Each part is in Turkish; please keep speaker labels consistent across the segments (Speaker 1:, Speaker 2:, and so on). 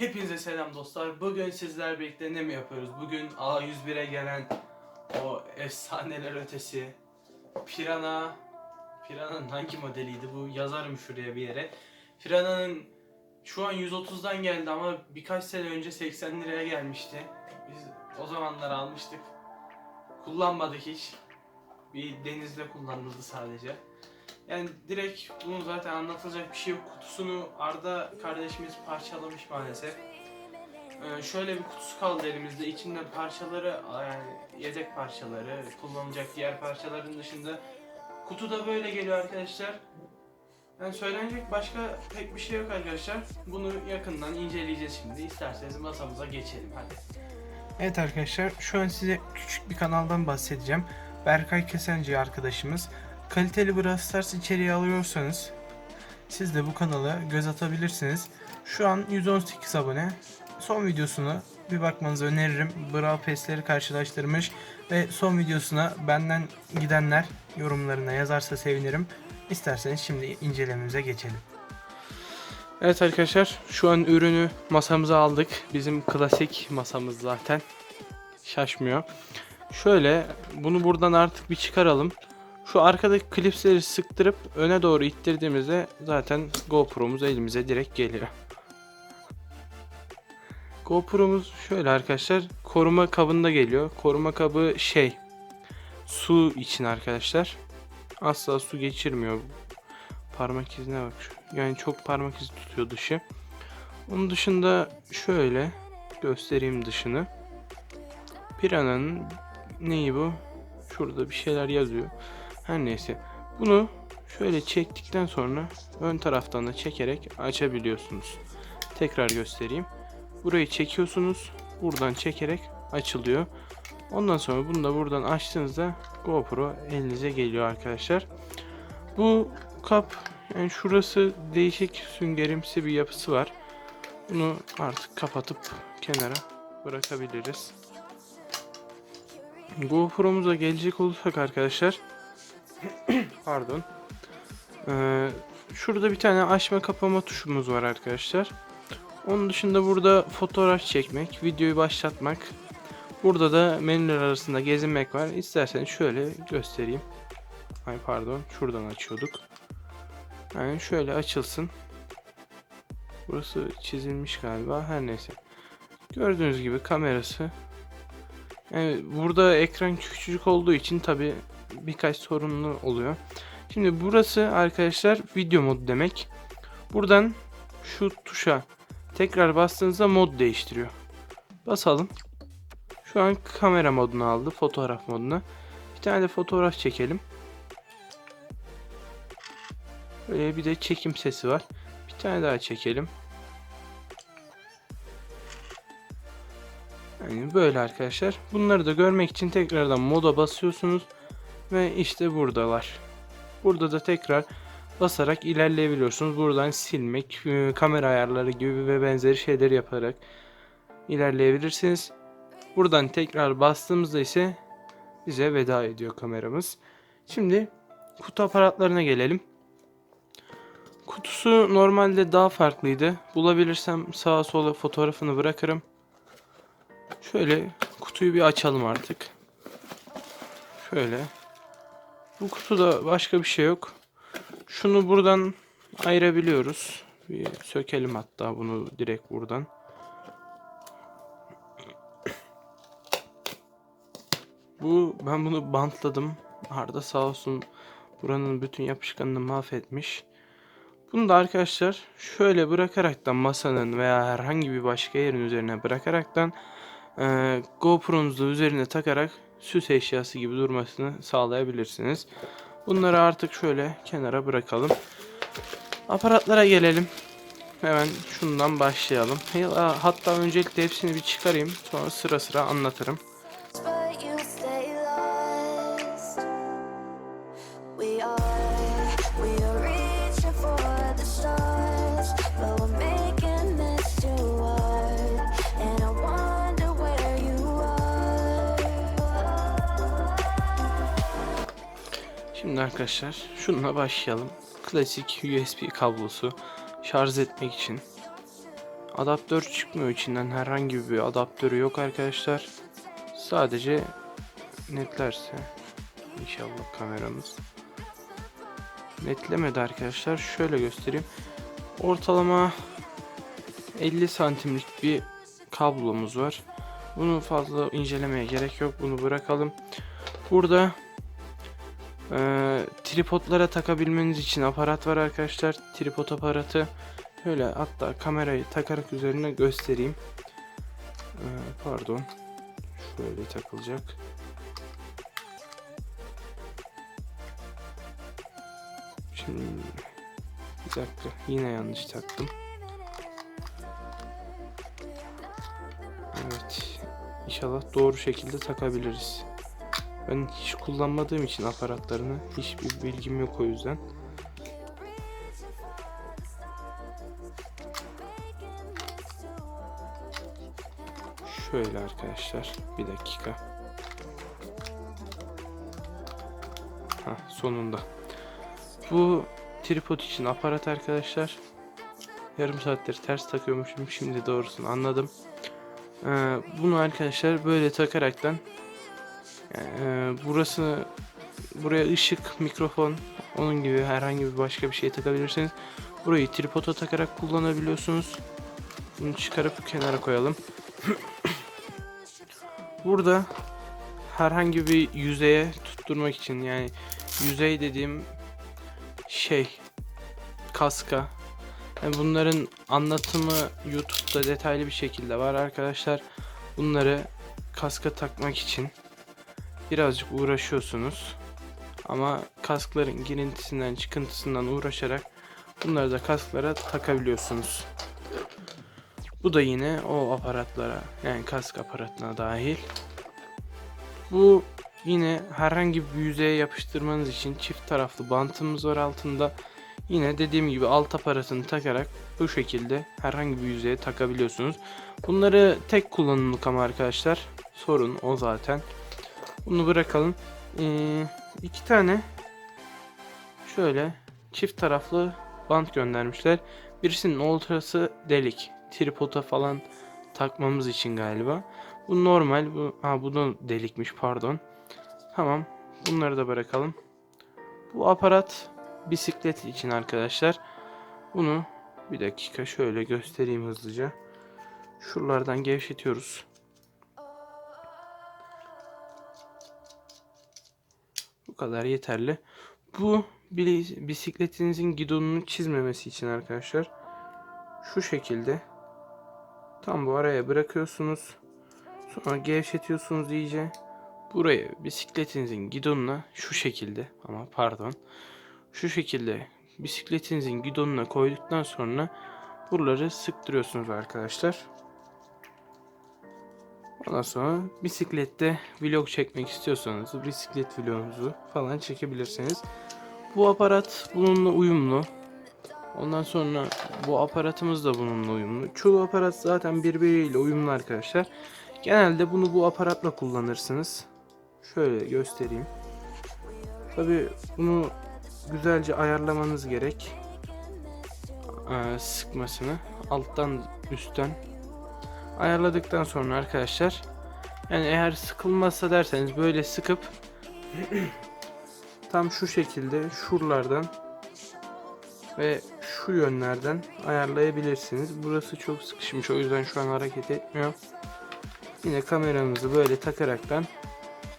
Speaker 1: Hepinize selam dostlar. Bugün sizler birlikte ne mi yapıyoruz? Bugün A101'e gelen o efsaneler ötesi Pirana Pirana'nın hangi modeliydi bu? Yazarım şuraya bir yere. Pirana'nın şu an 130'dan geldi ama birkaç sene önce 80 liraya gelmişti. Biz o zamanlar almıştık. Kullanmadık hiç. Bir denizde kullanıldı sadece. Yani direkt bunun zaten anlatılacak bir şey yok. Kutusunu Arda kardeşimiz parçalamış maalesef. Ee, şöyle bir kutusu kaldı elimizde. İçinde parçaları, yani yedek parçaları, kullanılacak diğer parçaların dışında kutu da böyle geliyor arkadaşlar. Yani söylenecek başka pek bir şey yok arkadaşlar. Bunu yakından inceleyeceğiz şimdi. İsterseniz masamıza geçelim hadi. Evet arkadaşlar şu an size küçük bir kanaldan bahsedeceğim. Berkay Kesenci arkadaşımız. Kaliteli Brawl Stars içeriği alıyorsanız siz de bu kanala göz atabilirsiniz. Şu an 118 abone. Son videosunu bir bakmanızı öneririm. Brawl Pass'leri karşılaştırmış ve son videosuna benden gidenler yorumlarına yazarsa sevinirim. İsterseniz şimdi incelememize geçelim. Evet arkadaşlar şu an ürünü masamıza aldık. Bizim klasik masamız zaten. Şaşmıyor. Şöyle bunu buradan artık bir çıkaralım. Şu arkadaki klipsleri sıktırıp öne doğru ittirdiğimizde zaten GoPro'muz elimize direkt geliyor. GoPro'muz şöyle arkadaşlar koruma kabında geliyor. Koruma kabı şey su için arkadaşlar. Asla su geçirmiyor. Parmak izine bak. şu- Yani çok parmak izi tutuyor dışı. Onun dışında şöyle göstereyim dışını. Pirana'nın neyi bu? Şurada bir şeyler yazıyor. Her neyse. Bunu şöyle çektikten sonra ön taraftan da çekerek açabiliyorsunuz. Tekrar göstereyim. Burayı çekiyorsunuz. Buradan çekerek açılıyor. Ondan sonra bunu da buradan açtığınızda GoPro elinize geliyor arkadaşlar. Bu kap yani şurası değişik süngerimsi bir yapısı var. Bunu artık kapatıp kenara bırakabiliriz. GoPro'muza gelecek olursak arkadaşlar Pardon. Ee, şurada bir tane açma kapama tuşumuz var arkadaşlar. Onun dışında burada fotoğraf çekmek, videoyu başlatmak. Burada da menüler arasında gezinmek var. İsterseniz şöyle göstereyim. Ay pardon, şuradan açıyorduk. Yani şöyle açılsın. Burası çizilmiş galiba. Her neyse. Gördüğünüz gibi kamerası. Yani burada ekran küçücük olduğu için tabi birkaç sorunlu oluyor. Şimdi burası arkadaşlar video modu demek. Buradan şu tuşa tekrar bastığınızda mod değiştiriyor. Basalım. Şu an kamera modunu aldı. Fotoğraf moduna. Bir tane de fotoğraf çekelim. Böyle bir de çekim sesi var. Bir tane daha çekelim. Yani böyle arkadaşlar. Bunları da görmek için tekrardan moda basıyorsunuz. Ve işte buradalar. Burada da tekrar basarak ilerleyebiliyorsunuz. Buradan silmek, e, kamera ayarları gibi ve benzeri şeyler yaparak ilerleyebilirsiniz. Buradan tekrar bastığımızda ise bize veda ediyor kameramız. Şimdi kutu aparatlarına gelelim. Kutusu normalde daha farklıydı. Bulabilirsem sağa sola fotoğrafını bırakırım. Şöyle kutuyu bir açalım artık. Şöyle. Bu kutuda başka bir şey yok. Şunu buradan ayırabiliyoruz. Bir sökelim hatta bunu direkt buradan. Bu ben bunu bantladım. Arda sağ olsun buranın bütün yapışkanını mahvetmiş. Bunu da arkadaşlar şöyle bırakaraktan masanın veya herhangi bir başka yerin üzerine bırakaraktan e, GoPro'nuzu üzerine takarak süs eşyası gibi durmasını sağlayabilirsiniz. Bunları artık şöyle kenara bırakalım. Aparatlara gelelim. Hemen şundan başlayalım. Ya- Hatta öncelikle hepsini bir çıkarayım. Sonra sıra sıra anlatırım. Şimdi arkadaşlar şununla başlayalım. Klasik USB kablosu şarj etmek için Adaptör çıkmıyor içinden. Herhangi bir adaptörü yok arkadaşlar. Sadece netlerse inşallah kameramız netlemedi arkadaşlar. Şöyle göstereyim. Ortalama 50 santimlik bir kablomuz var. Bunu fazla incelemeye gerek yok. Bunu bırakalım. Burada eee, tripodlara takabilmeniz için aparat var arkadaşlar. Tripod aparatı. Şöyle hatta kamerayı takarak üzerine göstereyim. Eee, pardon. Şöyle takılacak. Şimdi bir dakika yine yanlış taktım. Evet. İnşallah doğru şekilde takabiliriz. Ben hiç kullanmadığım için aparatlarını hiçbir bilgim yok o yüzden. Şöyle arkadaşlar. Bir dakika. Ha sonunda. Bu tripod için aparat arkadaşlar. Yarım saattir ters takıyormuşum. Şimdi doğrusunu anladım. Ee, bunu arkadaşlar böyle takaraktan ee, burası buraya ışık, mikrofon, onun gibi herhangi bir başka bir şey takabilirsiniz. Burayı tripoda takarak kullanabiliyorsunuz. Bunu çıkarıp kenara koyalım. Burada herhangi bir yüzeye tutturmak için yani yüzey dediğim şey kaska yani bunların anlatımı YouTube'da detaylı bir şekilde var arkadaşlar. Bunları kaska takmak için birazcık uğraşıyorsunuz. Ama kaskların girintisinden çıkıntısından uğraşarak bunları da kasklara takabiliyorsunuz. Bu da yine o aparatlara yani kask aparatına dahil. Bu yine herhangi bir yüzeye yapıştırmanız için çift taraflı bantımız var altında. Yine dediğim gibi alt aparatını takarak bu şekilde herhangi bir yüzeye takabiliyorsunuz. Bunları tek kullanımlık ama arkadaşlar. Sorun o zaten. Bunu bırakalım. Ee, iki tane şöyle çift taraflı bant göndermişler. Birisinin ortası delik. Tripoda falan takmamız için galiba. Bu normal. Bu, ha bu da delikmiş pardon. Tamam. Bunları da bırakalım. Bu aparat bisiklet için arkadaşlar. Bunu bir dakika şöyle göstereyim hızlıca. Şuralardan gevşetiyoruz. Kadar yeterli. Bu bisikletinizin gidonunu çizmemesi için arkadaşlar. Şu şekilde tam bu araya bırakıyorsunuz. Sonra gevşetiyorsunuz iyice. Buraya bisikletinizin gidonuna şu şekilde ama pardon şu şekilde bisikletinizin gidonuna koyduktan sonra buraları sıktırıyorsunuz arkadaşlar. Ondan sonra bisiklette vlog çekmek istiyorsanız bisiklet vlogunuzu falan çekebilirsiniz. Bu aparat bununla uyumlu. Ondan sonra bu aparatımız da bununla uyumlu. Çoğu aparat zaten birbiriyle uyumlu arkadaşlar. Genelde bunu bu aparatla kullanırsınız. Şöyle göstereyim. Tabi bunu güzelce ayarlamanız gerek. Ee, sıkmasını alttan üstten ayarladıktan sonra arkadaşlar yani eğer sıkılmazsa derseniz böyle sıkıp tam şu şekilde şuralardan ve şu yönlerden ayarlayabilirsiniz. Burası çok sıkışmış o yüzden şu an hareket etmiyor. Yine kameranızı böyle takaraktan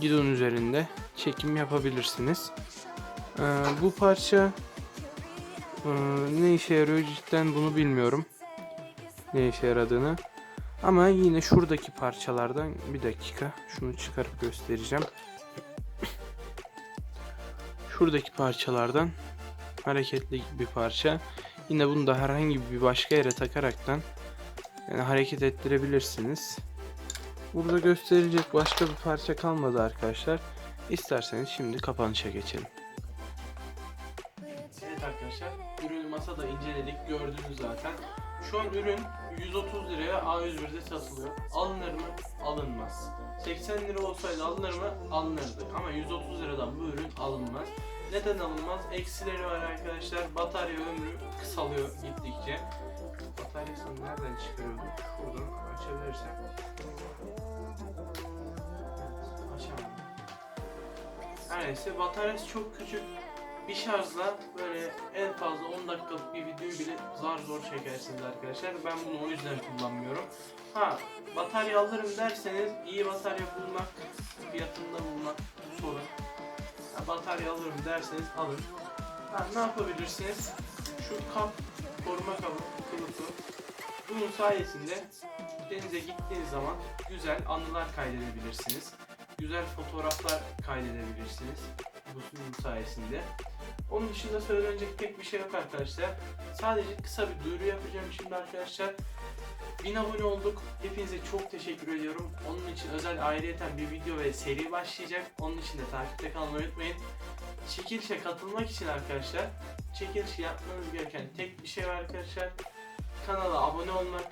Speaker 1: gidon üzerinde çekim yapabilirsiniz. Ee, bu parça e, ne işe yarıyor cidden bunu bilmiyorum. Ne işe yaradığını. Ama yine şuradaki parçalardan bir dakika şunu çıkarıp göstereceğim. Şuradaki parçalardan hareketli bir parça. Yine bunu da herhangi bir başka yere takaraktan yani hareket ettirebilirsiniz. Burada gösterilecek başka bir parça kalmadı arkadaşlar. İsterseniz şimdi kapanışa geçelim. Evet arkadaşlar, ürünü masada inceledik, gördünüz zaten. Şu an ürün 130 liraya A101'de satılıyor. Alınır mı? Alınmaz. 80 lira olsaydı alınır mı? Alınırdı. Ama 130 liradan bu ürün alınmaz. Neden alınmaz? Eksileri var arkadaşlar. Batarya ömrü kısalıyor gittikçe. Batarya bataryasını nereden çıkarıyorduk? Şuradan açabilirsem. Evet, açamadım. Her neyse bataryası çok küçük. Bir şarjla böyle en fazla 10 dakikalık bir videoyu bile zar zor çekersiniz arkadaşlar. Ben bunu o yüzden kullanmıyorum. Ha batarya alırım derseniz iyi batarya bulmak, fiyatında bulmak sorun. Ha, batarya alırım derseniz alın. Ha, ne yapabilirsiniz? Şu kap, koruma kabı, kılıfı. Bunun sayesinde denize gittiğiniz zaman güzel anılar kaydedebilirsiniz. Güzel fotoğraflar kaydedebilirsiniz. Bunun sayesinde. Onun dışında söylenecek pek bir şey yok arkadaşlar. Sadece kısa bir duyuru yapacağım şimdi arkadaşlar. 1000 abone olduk. Hepinize çok teşekkür ediyorum. Onun için özel ayrıyeten bir video ve seri başlayacak. Onun için de takipte kalmayı unutmayın. Çekilişe katılmak için arkadaşlar çekilişi yapmanız gereken tek bir şey var arkadaşlar. Kanala abone olmak,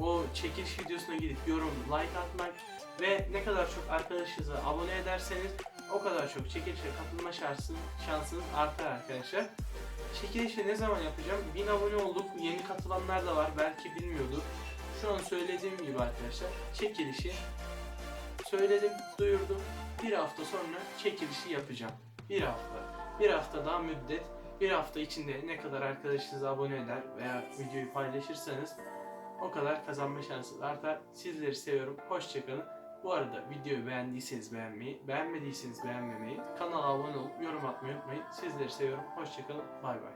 Speaker 1: o çekiliş videosuna gidip yorum, like atmak ve ne kadar çok arkadaşınıza abone ederseniz o kadar çok çekilişe katılma şansınız, şansınız artar arkadaşlar. Çekilişi ne zaman yapacağım? 1000 abone olduk. Yeni katılanlar da var. Belki bilmiyordur. Şu an söylediğim gibi arkadaşlar çekilişi söyledim, duyurdum. Bir hafta sonra çekilişi yapacağım. Bir hafta. Bir hafta daha müddet. Bir hafta içinde ne kadar arkadaşınız abone eder veya videoyu paylaşırsanız o kadar kazanma şansınız artar. Sizleri seviyorum. Hoşçakalın. Bu arada videoyu beğendiyseniz beğenmeyi, beğenmediyseniz beğenmemeyi, kanala abone olup yorum atmayı unutmayın. Sizleri seviyorum. Hoşçakalın. Bay bay.